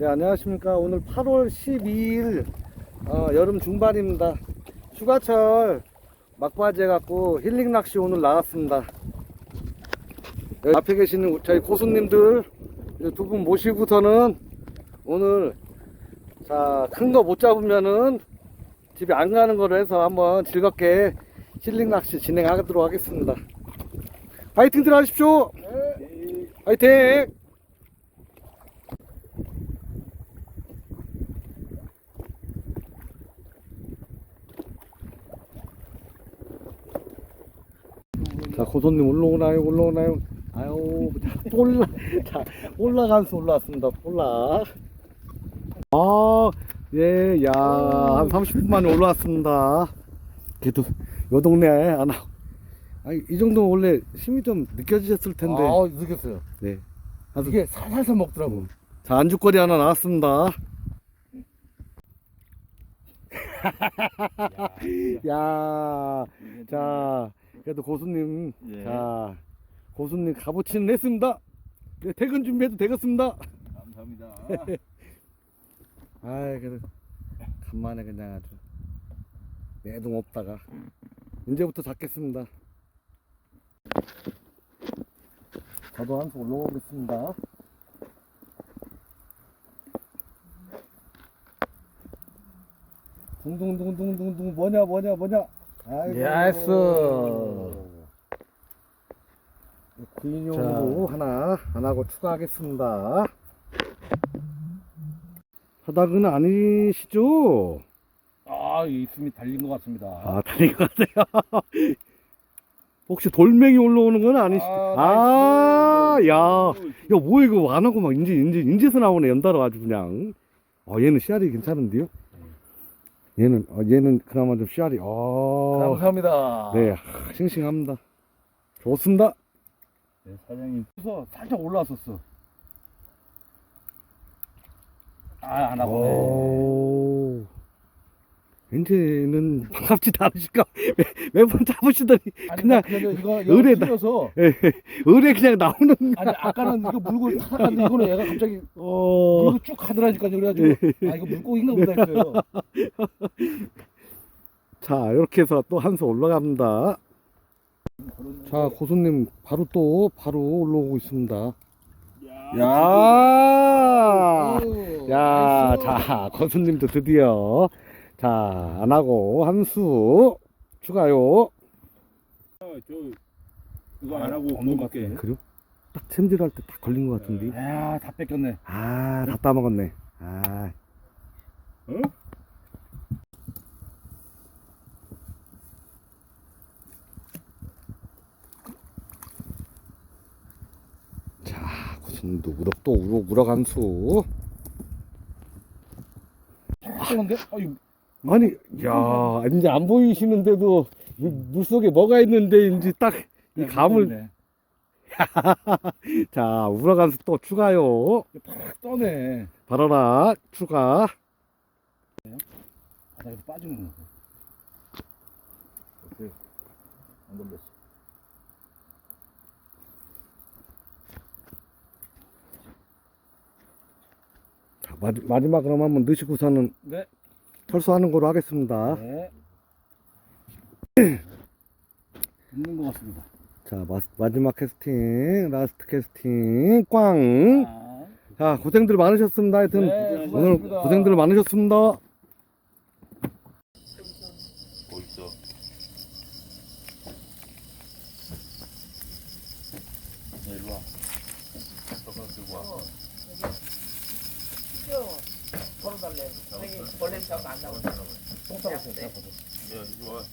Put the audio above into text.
네, 안녕하십니까. 오늘 8월 12일, 어, 여름 중반입니다. 휴가철 막바지 해갖고 힐링 낚시 오늘 나왔습니다. 여기 앞에 계시는 저희 고수님들 두 분 모시고서는 오늘 자, 큰 거 못 잡으면은 집에 안 가는 거로 해서 한번 즐겁게 힐링 낚시 진행하도록 하겠습니다. 파이팅들 하십시오! 파이팅! 자, 고손님 올라오나요? 올라오나요? 아유, 자, 올라, 자, 올라간수 올라왔습니다. 올라. 아, 예, 야, 한 30분 만에 올라왔습니다. 그래도, 요 동네 안 하, 아니, 이 정도 원래 힘이 좀 느껴지셨을 텐데. 아, 느꼈어요. 네. 아주, 이게 살살살 먹더라고. 자, 안주거리 하나 나왔습니다. 야, 자, 그래도 고수님, 예. 자, 고수님 값어치는 했습니다. 네, 퇴근 준비해도 되겠습니다. 감사합니다. 아이, 그래도 간만에 그냥 아주 내동 없다가 이제부터 잡겠습니다. 저도 한수 올라오겠습니다. 둥둥둥둥둥둥 뭐냐 뭐냐 뭐냐 아이고 예스. 구인용으로 하나 안 하고 추가하겠습니다. 바닥은 아니시죠? 아, 이 숨이 달린 것 같습니다. 아, 다른 것 같아요. 혹시 돌멩이 올라오는 건 아니시죠? 아, 야. 야, 뭐 이거 안 하고 막 인제, 인제, 인제서 나오네, 연달아 아주 그냥. 어, 얘는 씨알이 괜찮은데요? 얘는, 어, 얘는 그나마 좀 씨알이, 어. 감사합니다. 네, 하, 싱싱합니다. 좋습니다. 네, 사장님. 그래서 살짝 올라왔었어. 아, 안 하고. 오. 이제는 반갑지도 않으실까? 매번 잡으시더니 아니, 그냥 그냥 이거 의뢰다. 서 의뢰 그냥 나오는 아니 아까는 이거 물고 타갔는데 이거는 얘가 갑자기 어. 물고 쭉 가더라니까 그래가지고 아 이거 물고기인가 보다 했어요. 자, 이렇게 해서 또 한 수 올라갑니다. 자, 고수님 바로 또 바로 올라오고 있습니다. 야, 야, 자, 고수님도 드디어 자, 안 하고 한수 추가요. 저 이거 안 하고 없는 것 먹을게. 그래요? 딱 챔질할 때 딱 걸린 것 같은데. 야, 다 뺏겼네. 아, 다 따먹었네. 아. 어? 자, 고수님도 우럭 또 우럭 우럭 한 수. 뺏겼는데? 아유, 아니, 야, 이제 안 보이시는데도 물, 물 속에 뭐가 있는데 이제 딱이 감을 네. 자 우럭 한수 또 추가요. 팍 떠네. 바라라 추가. 바닥에서 빠지는 거. 어때요? 안 걸렸어. 마, 마지막으로 한번 넣으시고서는 네. 철수하는 걸로 하겠습니다. 네. 있는 것 같습니다. 자 마, 마지막 캐스팅, 라스트 캐스팅, 꽝. 아, 자 고생들 많으셨습니다. 하여튼 네, 오늘 수고하셨습니다. 고생들 많으셨습니다. 네, 일로 와. 저거 들고 와. 걸어달래. 원래 저안 나오잖아. 똥 싸고 있어요. 야, 이리 와.